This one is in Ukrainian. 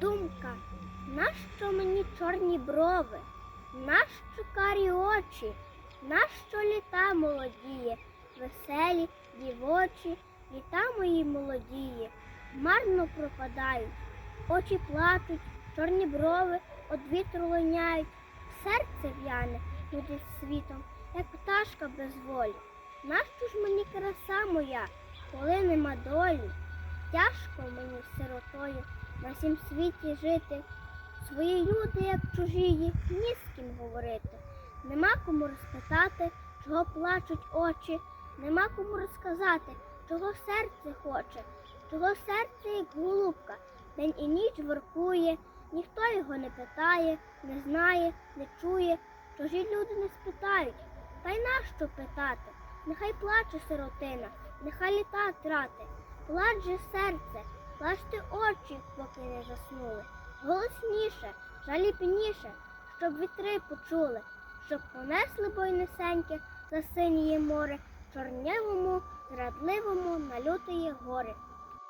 думка, нащо мені чорні брови, нащо карі очі, нащо літа молодіє, веселі, дівочі, літа мої молодіє, марно пропадають, очі плачуть, чорні брови од вітру линяють, серце в'яне нудить світом, як пташка без волі. Нащо ж мені краса моя, коли нема долі? Тяжко мені сиротою на сім світі жити. Свої люди, як чужії, ні з ким говорити. Нема кому розпитати, чого плачуть очі, нема кому розказати, чого серце хоче, чого серце, як голубка, день і ніч воркує, ніхто його не питає, не знає, не чує, чужі люди не спитають. Та й нащо питати? Нехай плаче сиротина, нехай літа трати, плач же серце, плачте очі, поки не заснули. Голосніше, жалібніше, щоб вітри почули, щоб понесли бойнесеньке за синіє море, чорнявому, зрадливому на лютої гори.